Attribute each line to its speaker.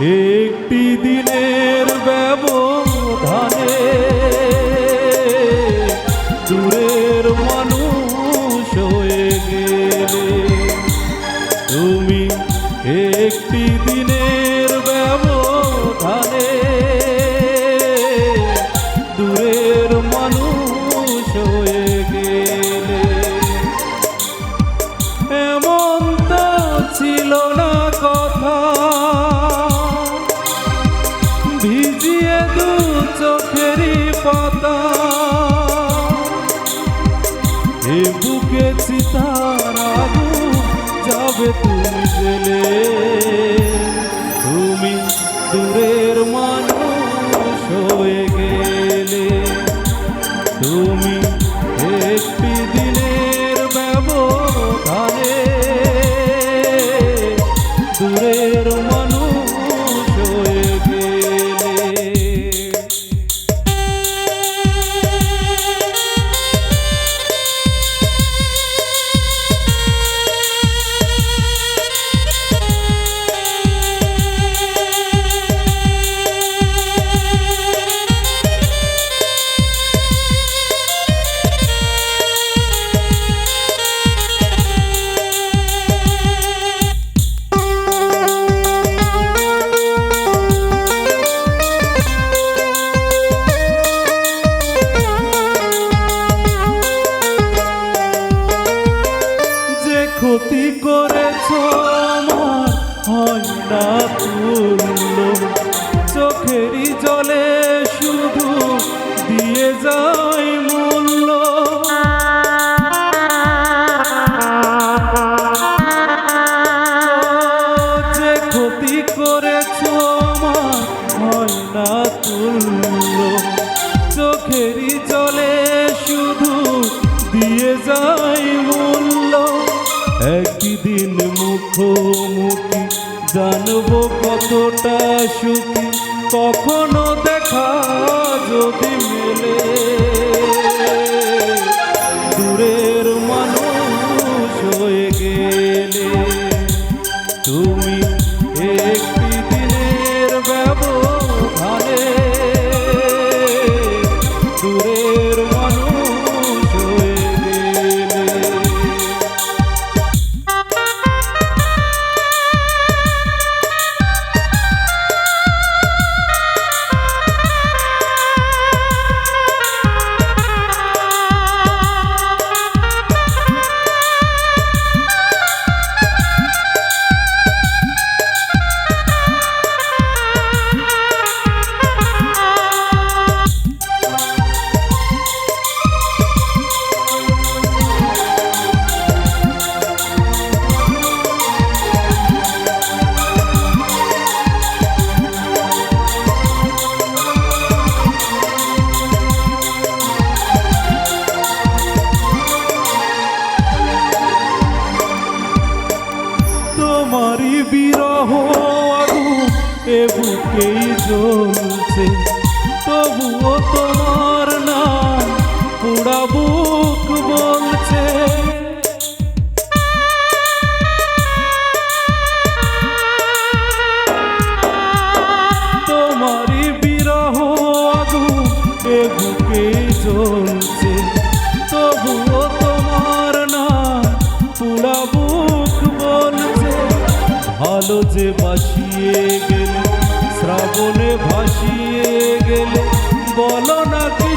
Speaker 1: একটি দিনের ব্যবধানে চিতার আগুন যাবে তুমি জেলে। তুমি দূরের মানুষ হয়ে গেলে। তুমি চোখেরই জলে শুধু দিয়ে যায় জানব কতটা সুখী। কখনো দেখা যদি মেলে। বিরহ আগুন এ বুকেই জ্বলছে তবুও তোমার নাম পুরা বুক বলছে। তোমারই ভালো যে ভাসিয়ে গেলে শ্রাবণে ভাসিয়ে গেলে বলো না কি